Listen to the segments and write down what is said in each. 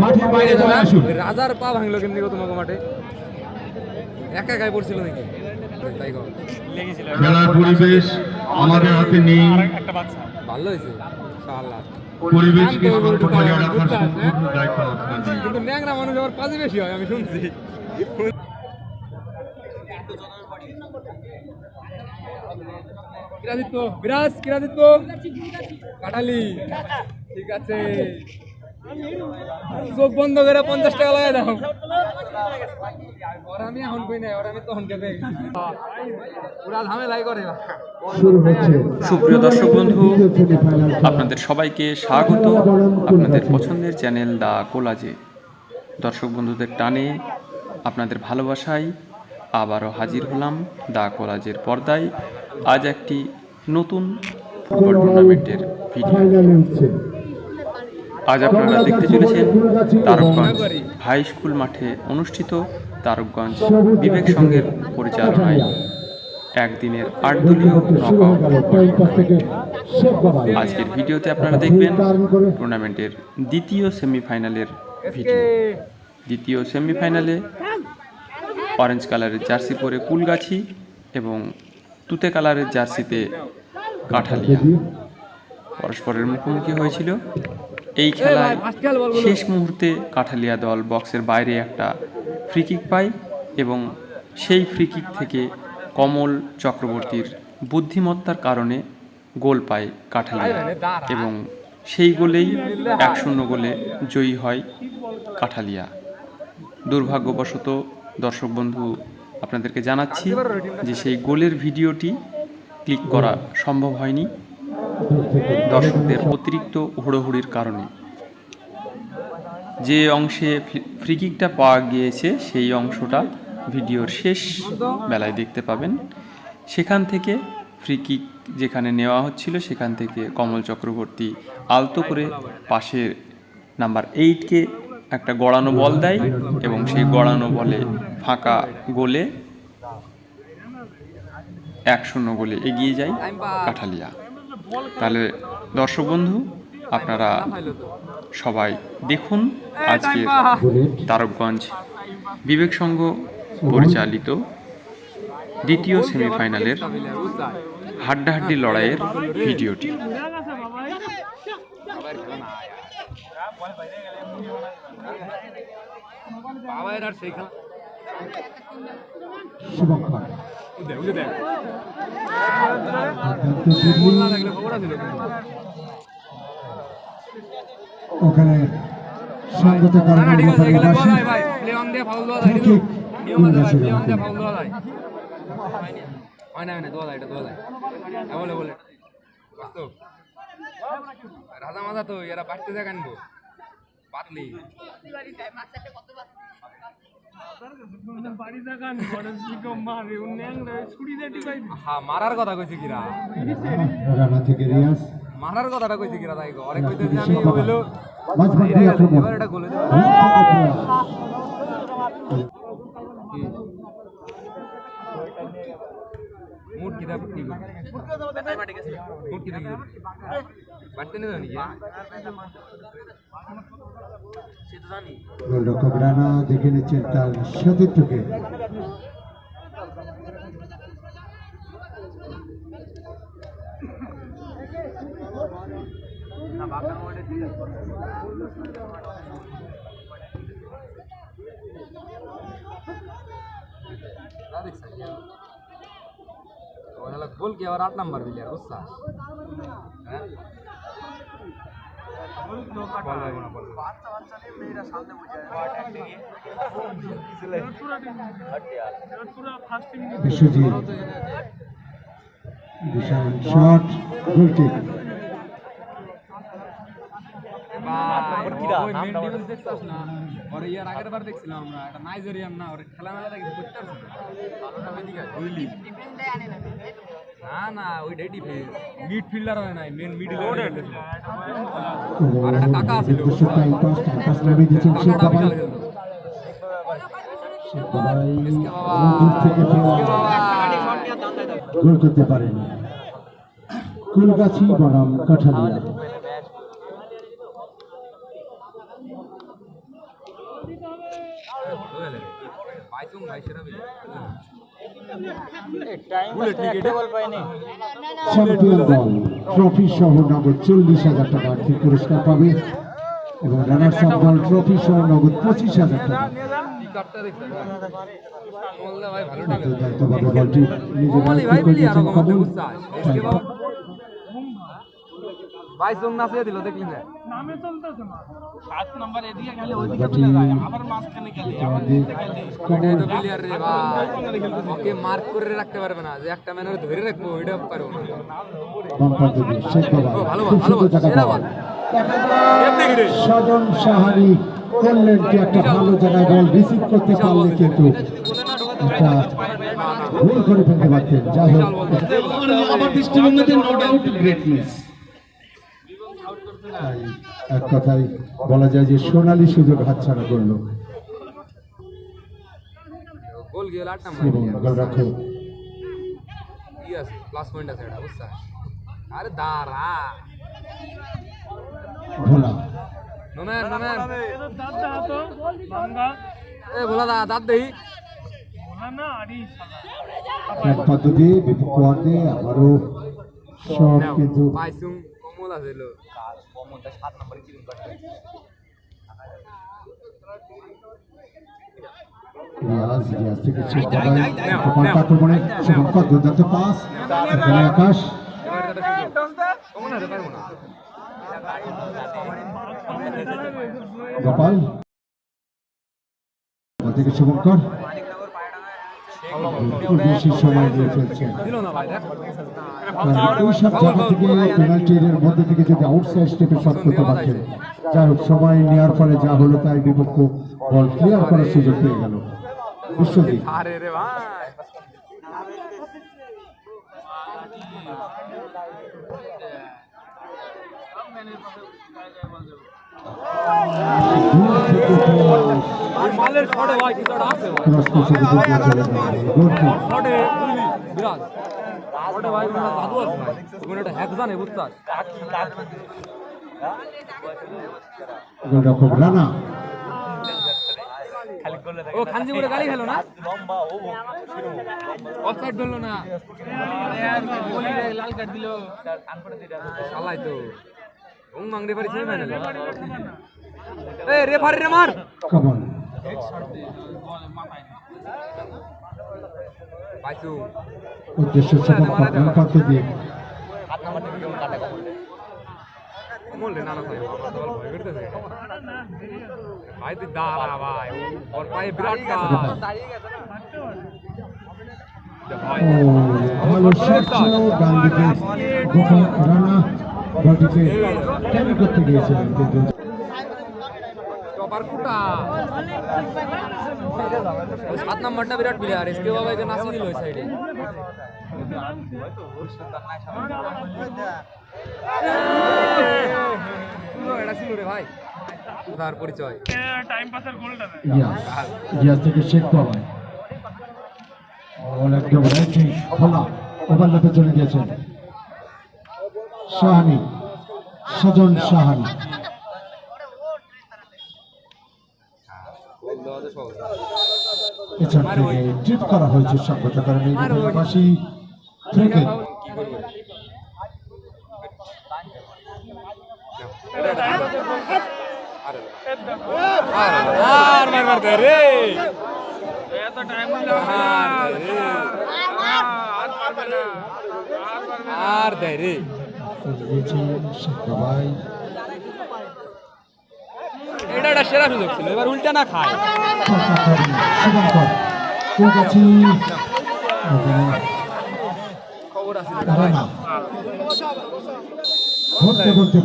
মাঠের বাইরে চলে আসুন। রাজার পা ভাঙলো কিন্তু তোমাকে মাঠে। একা একাই পড়ছিল নাকি? খেলার পরিবেশ আমাদের হাতে নেই। ভালো হয়েছে? শালা। পরিবেশকে বজায় রাখার সম্পূর্ণ দায়িত্ব আপনাদের। কিন্তু ন্যাংরা মানুষ আবার পাজি বেশি হয় আমি শুনছি। বিরাজ কিরাদিত্য কাটালি। ঠিক আছে। চোখ বন্ধ করে পঞ্চাশ টাকা লাগাই দাও। ওরা আমি এখন কই নাই ওরা আমি তখন গেছি ওরা ঝামেলাই করে সুপ্রিয় দর্শক বন্ধু। আপনাদের সবাইকে স্বাগত। আপনাদের পছন্দের চ্যানেল দা কোলাজে। দর্শক বন্ধুদের টানে আপনাদের ভালোবাসায় আবারও হাজির হলাম দা কোলাজের পর্দায়। আজ একটি নতুন ফুটবল টুর্নামেন্টের ভিডিও আজ আপনারা দেখতে চলেছেন তারকগঞ্জ হাই স্কুল মাঠে অনুষ্ঠিত তারকগঞ্জ বিবেক সংঘের পরিচালনায় একদিনের আট দলীয় নকআউট আজকের ভিডিওতে আপনারা দেখবেন টুর্নামেন্টের দ্বিতীয় সেমিফাইনালের ভিডিও। দ্বিতীয় সেমিফাইনালে অরেঞ্জ কালারের জার্সি পরে কুলগাছি এবং তুতে কালারের জার্সিতে কাঠালিয়া। পরস্পরের মুখোমুখি হয়েছিল এই খেলায় শেষ মুহূর্তে কাঠালিয়া দল বক্সের বাইরে একটা ফ্রিকিক পায় এবং সেই ফ্রিকিক থেকে কমল চক্রবর্তীর বুদ্ধিমত্তার কারণে গোল পায় কাঠালিয়া এবং সেই গোলেই এক শূন্য গোলে জয়ী হয় কাঠালিয়া। দুর্ভাগ্যবশত দর্শক বন্ধু আপনাদেরকে জানাচ্ছি যে সেই গোলের ভিডিওটি ক্লিক করা সম্ভব হয়নি। দর্শকদের অতিরিক্ত হুড়োহুড়ির কারণে। যে অংশে ফ্রিকিকটা পাওয়া গিয়েছে, সেই অংশটা ভিডিওর শেষ বেলায় দেখতে পাবেন। সেখান থেকে ফ্রিকিক যেখানে নেওয়া হচ্ছিল, সেখান থেকে কমল চক্রবর্তী আলতো করে পাশের নাম্বার এইটকে একটা গড়ানো বল দেয় এবং সেই গড়ানো বলে ফাঁকা গোলে এক শূন্য গোলে এগিয়ে যায় কাঠালিয়া। তাহলে দর্শক বন্ধু, আপনারা সবাই দেখুন আজকের তারকগঞ্জ বিবেক সংঘ পরিচালিত দ্বিতীয় সেমিফাইনালের হাড্ডাহাড্ডি লড়াইয়ের ভিডিওটি। ওখানে সঙ্গত কারণে হয় হয় হ্যাঁ রাজা মাজা তো এরা বাড়তে কানবো পাতলি মারার কথা কইছি কিরা। মারার কথাটা কইছি কিরা তাই অনেক কইতেছি আমি হইল এবার এটা গোলে কি? মুড কি দাব কি মুড কি? দেখি বাড়তে নেই নাকি? গোলরক্ষক রানা দেখে নিচ্ছেন তার সতীর্থকে না দেখছ ওনালা গোল কি আবার আট নাম্বার প্লেয়ার বুঝছা হ্যাঁ বল লাগবে না বল বিশ্বজিৎ বিশাল শট আমরা একটা নাইজেরিয়ান না ওরে খেলা মেলা দেখি ওইদিকে বুঝলি না না ওই ডেডি ফেস মিডফিল্ডার হয় নাই মেন মিডল আর একটা কাকা ছিল। গোল। করতে পারেন। কুলগাছি বনাম কাঠালিয়া। বাইচুং ভাই সেরা চ্যাম্পিয়ন দল ট্রফি সহ নগদ চল্লিশ হাজার টাকা আর্থিক পুরস্কার পাবে এবং রানার্স আপ দল ট্রফি সহ নগদ পঁচিশ হাজার টাকা। কি কাটটা দেখছেন বললে ভাই নাচে দিল দেখলি না? বাটি এটাই তো প্লেয়ার রে ভাই। ওকে মার্ক করে রাখতে পারবে না। যে একটা ম্যানের ধরে রাখব এটা পারব না। বাম্পার দেবে। শেখ বাবা ও, ভালো। খুব ভালো সুন্দর বল, জায়গা সেরা বল। বল। এমনি রে। সজন সাহানি করলেন কি একটা ভালো জায়গায় বল রিসিভ করতে পারলে কিন্তু একটা ভুল করে ফেলতে পারতেন। যাই হোক। আমার দৃষ্টিভঙ্গিতে নো ডাউট গ্রেটনেস তাই এক কথায় বলা যায় যে সোনালী সুযোগ হাতছাড়া করল। পদ্ধতি বিপক্ষ আবারও শট কিন্তু কমল আছে লো রিয়াজ রিয়াজ থেকে শেখ বাবাই আক্রমণে শুভঙ্কর দুর্দান্ত পাস। সেখানে আকাশ। গোপাল থেকে শুভঙ্কর। বেশি সময় পেনাল্টির মধ্যে থেকে যদি আউটসাইড স্টেপে শট করতে হোক সময় নেওয়ার ফলে যা হলো তাই বিপক্ষ বল ক্লিয়ার করার সুযোগ পেয়ে গেল বিশ্বজিৎ রানা ও খানজি করে গালি খেলো না অফসাইড ধরলো না লাল কার্ড দিল শালাই তো উং মাংরে পারি ছেড়ে না এ রেফারি রে মার কমল পাইছু উদ্দেশ্য শুভঙ্কর প্রান্ত দিয়ে কমল রে নানা ভাই আমার তো ভয় করতেছে ভাই তুই দাঁড়া ভাই ওর পায়ে বিরাট কাজ ভাই ও ভালো শট ছিল ডান দিকে গোপাল রানা বলটিকে ক্যারি করতে গিয়েছিলেন কিন্তু? সাত নাম্বারটা বিরাট প্লেয়ার এসকে বাবা দিল ওই সাইডে এটা ছিল রে ভাই তার পরিচয়। থেকে শেখ খোলা ওভারল্যাপে চলে গিয়েছেন। সাহানি সজন সাহানি এছাড়া থেকে ট্রিপ করা হয়েছে সঙ্গত কারণে পাশাপাশি থেকে আর মার মার দে রে। এত টাইম আর দে রে। এটা একটা সেরা সুযোগ ছিল এবার উল্টা না খায়। খবর আছে ঘুরতে ঘুরতে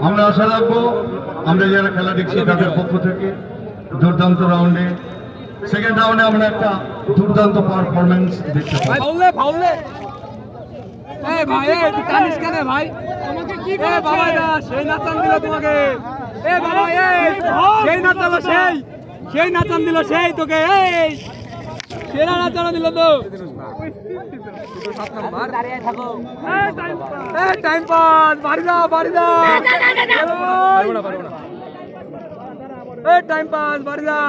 আমরা আশা রাখব আমরা যারা খেলা দেখছি তাদের পক্ষ থেকে দুর্দান্ত রাউন্ডে সেকেন্ড রাউন্ডে আমরা একটা দুর্দান্ত পারফরমেন্স দেখতে পাই ফাউলে ফাউলে। এ ভাই এ তুই কানিস কেন ভাই? তোমাকে কি করে বাবা দা সেই নাচান দিল তোমাকে। এ বাবা এ সেই নাচালো সেই। সেই। নাচান দিল সেই তোকে এই। সেরা নাচানো দিল তো। এ টাইম পাস বাড়ি টাইম পাস বাড়ি যা।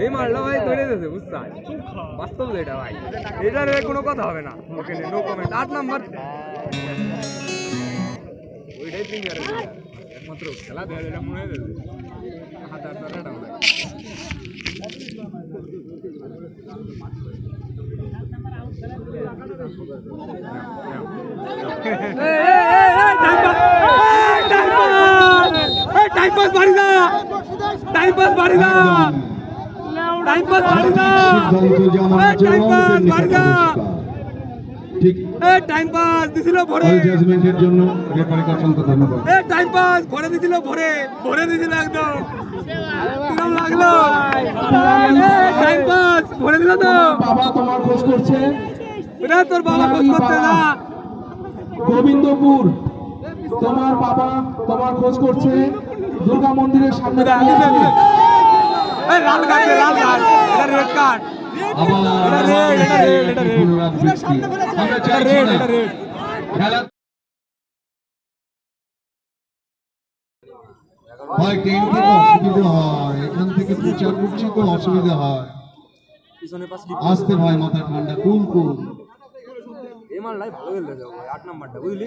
এই মারলো ভাই ধরে দিয়েছে বুঝতে বাস্তব এটা ভাই। এটার কোনো কথা হবে না। ওকে নো কমেন্ট আট নাম্বার। ওইটাই প্রিমিয়ার একমাত্র খেলা দেওয়া যেটা মনে হয়। হাত হাত হাত টাইম পাস বাড়ি না টাইম পাস বাড়ি না টাইম পাস বাড়ি না টাইম পাস বাড়ি না ঠিক টাইম পাস দিছিল ভরে। জাজমেন্টের জন্য রেফারিকে অসংখ্য ধন্যবাদ। এ টাইম পাস ভরে দিছিল ভরে। ভরে দিছিল একদম। কিরম লাগল? টাইম পাস ভরে দিল তো। বাবা তোমার খোঁজ করছে। এটা তোর বাবা খোঁজ করতে না। গোবিন্দপুর তোমার বাবা তোমার খোঁজ করছে। দুর্গা মন্দিরের সামনে হয় ট্রেন থেকে অসুবিধা হয়। এখান থেকে প্রচার করছি তো অসুবিধা হয়। পিছনে পাস লিপ আসতে ভাই মাথা ঠান্ডা। কুল কুল। ভালো ভাই আট নাম্বারটা বুঝলি?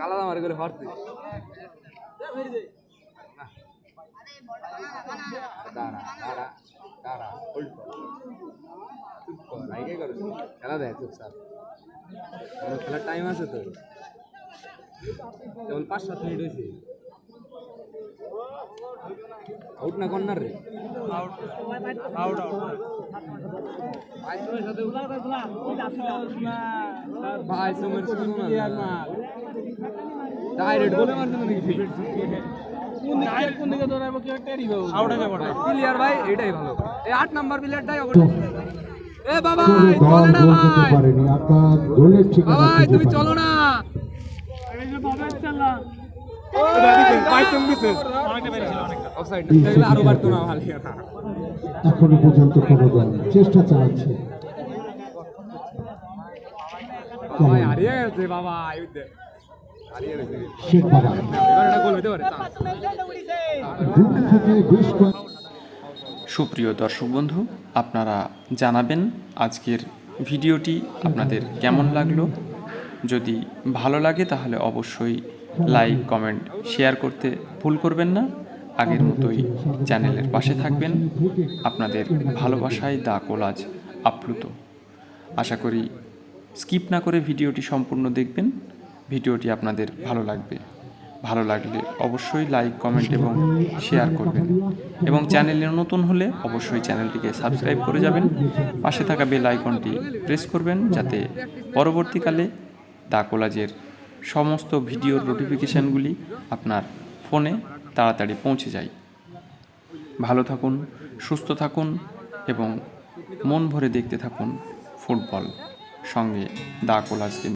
কালা দাম আর গেলে ফারতে দাঁড়া দাঁড়া দাঁড়া হোল্ড কর। খেলা দেয় চুপ খেলার টাইম আছে তো পাঁচ, সাত মিনিট হয়েছে আউট না কর্নার রে? আউট আউট আউট ভাই সুমের শুনো না ডাইরেক্ট বলে মারছে না নাকি প্লেয়ার ভাই এটাই ভালো। এই আট নাম্বার প্লেয়ারটাই এ বাবা চলে না ভাই। বাবা তুমি। চলো না। এখনও পর্যন্ত কোনো দল চেষ্টা চালাচ্ছে। হারিয়ে গেছে বাবা শেখ বাবা। থেকে বেশ সুপ্রিয় দর্শক বন্ধু আপনারা জানাবেন আজকের ভিডিওটি আপনাদের কেমন লাগল। যদি ভালো লাগে তাহলে অবশ্যই লাইক কমেন্ট শেয়ার করতে ভুল করবেন না। আগের মতোই চ্যানেলের পাশে থাকবেন। আপনাদের ভালোবাসায় দা কোলাজ আপ্লুত। আশা করি স্কিপ না করে ভিডিওটি সম্পূর্ণ দেখবেন। ভিডিওটি আপনাদের ভালো লাগবে। ভালো লাগলে অবশ্যই লাইক কমেন্ট এবং শেয়ার করবেন। এবং চ্যানেলে নতুন হলে অবশ্যই চ্যানেলটিকে সাবস্ক্রাইব করে যাবেন। পাশে থাকা বেল আইকনটি প্রেস করবেন যাতে পরবর্তীকালে দা কোলাজের সমস্ত ভিডিওর নোটিফিকেশানগুলি আপনার ফোনে তাড়াতাড়ি পৌঁছে যায়। ভালো থাকুন, সুস্থ থাকুন এবং মন ভরে দেখতে থাকুন ফুটবল সঙ্গে দা কোলাজকে